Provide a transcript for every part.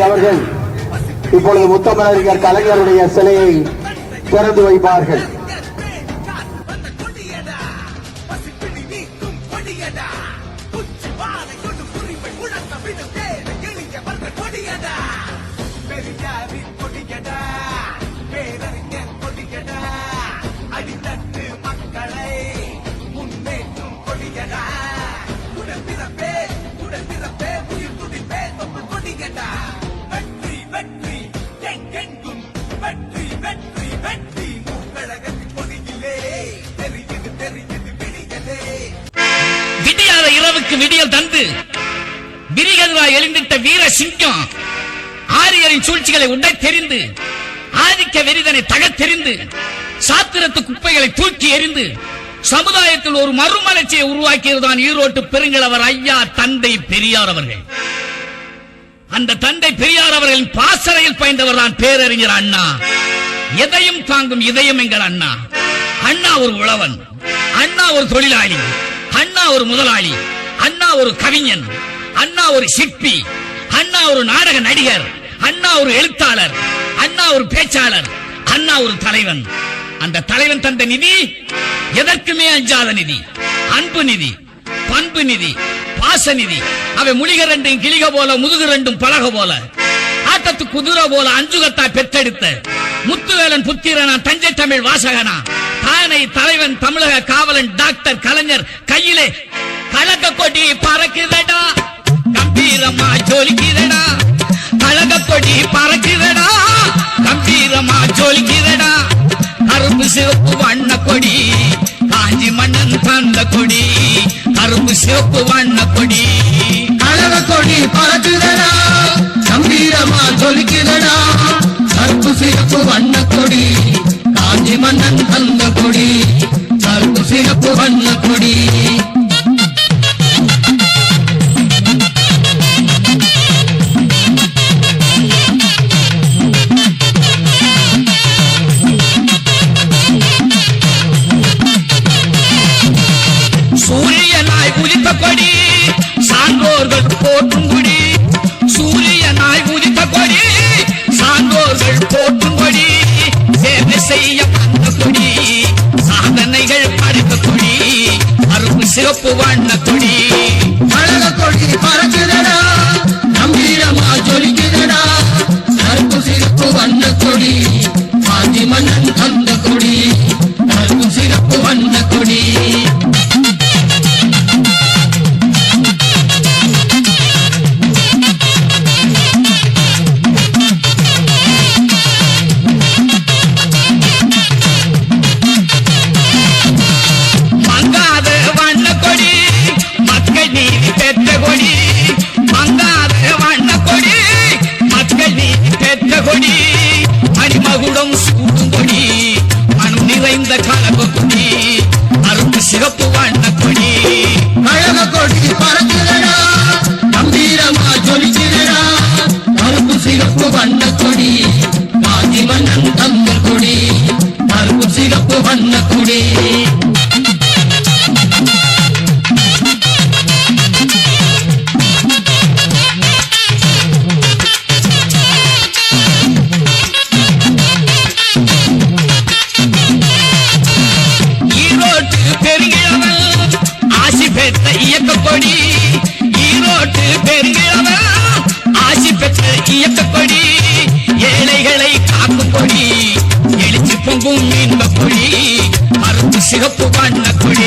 அவர்கள் இப்பொழுது முத்தமிழறிஞர் கலைஞருடைய சிலையை திறந்து வைப்பார்கள். விடியாத விடியல் தந்து விரிகதுவாய் எழுந்திட்ட வீர சிங்கம் ஆரியரின் சூழ்ச்சிகளை உடை தெரிந்து ஆதிக்க வெறிதனை தகத்தெறிந்து சாத்திரத்து குப்பைகளை தூக்கி எறிந்து சமுதாயத்தில் ஒரு மறுமலர்ச்சியை உருவாக்கியதுதான் ஈரோட்டு பெருங்கிழவர் ஐயா தந்தை பெரியார் அவர்கள். அந்த தந்தை பெரியார் அவர்களின் பாசறையில் பயந்தவர் தான் பேரறிஞர் அண்ணா. எதையும் தாங்கும் இதயம் எங்கள் அண்ணா. அண்ணா ஒரு உழவன். அண்ணா ஒரு தொழிலாளி. அண்ணா ஒரு முதலாளி. ஒரு கவிஞன் அண்ணா ஒரு சிற்பி அண்ணா ஒரு நாடக நடிகர் அண்ணா ஒரு எழுத்தாளர் அண்ணா ஒரு பேச்சாளர் அண்ணா ஒரு தலைவன். அந்த தலைவன் தந்த நிதி எதற்குமே அஞ்சாத நிதி. அன்பு நிதி பண்பு நிதி பாச நிதி. அவை முழிக ரெண்டும் கிளிக போல முதுகு ரெண்டும் பழக போல. ஆட்டத்து குதிரை போல அஞ்சுகத்தா பெற்றெடுத்த. முத்துவேலன் புத்திரனா தஞ்சை தமிழ் வாசகனா. தானை தலைவன் தமிழக காவலன் டாக்டர் கலைஞர் கையிலே கழக கொடி பறக்குதடா. கம்பீரமா ஜொலிக்குதடா. கழக கொடி பறக்குதடா. கம்பீரமா ஜொலிக்குதடா. கருப்பு சிவப்பு வண்ண கொடி காஞ்சி மன்னன் தந்த கொடி. கருப்பு சிவப்பு வண்ண கொடி கழக கொடி பறக்குதடா. கம்பீரமா ஜொலிக்குதடா. கருப்பு சிவப்பு வண்ண கொடி காஞ்சி மன்னன் தந்த கொடி. கருப்பு சிவப்பு வண்ண கொடி அருப்பு சிவப்பு சிறப்பு வண்ண ஈரோட்டு பெருகிறவன் ஆசி பெற்ற இயக்க சிகப்பு வண்ண குழி.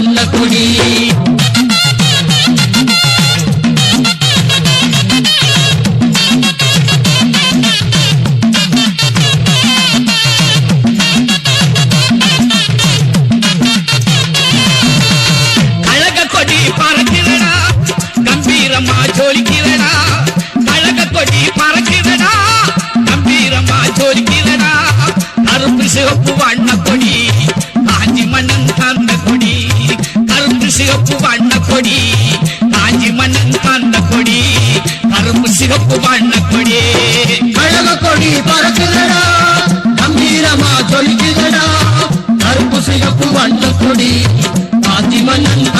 சிகப்பு வண்ண கொடி கருப்பு சிகப்பு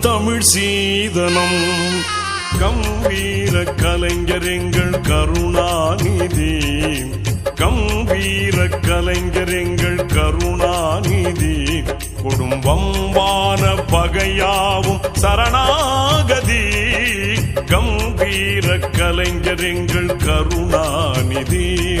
தமிழ் சீதனம். கம்பீர கலைஞர் எங்கள் கருணாநிதி. கம்பீர கலைஞர் எங்கள் கருணாநிதி குடும்பம்பான பகையாவும் சரணாகதி. கம்பீர கலைஞர் எங்கள் கருணாநிதி.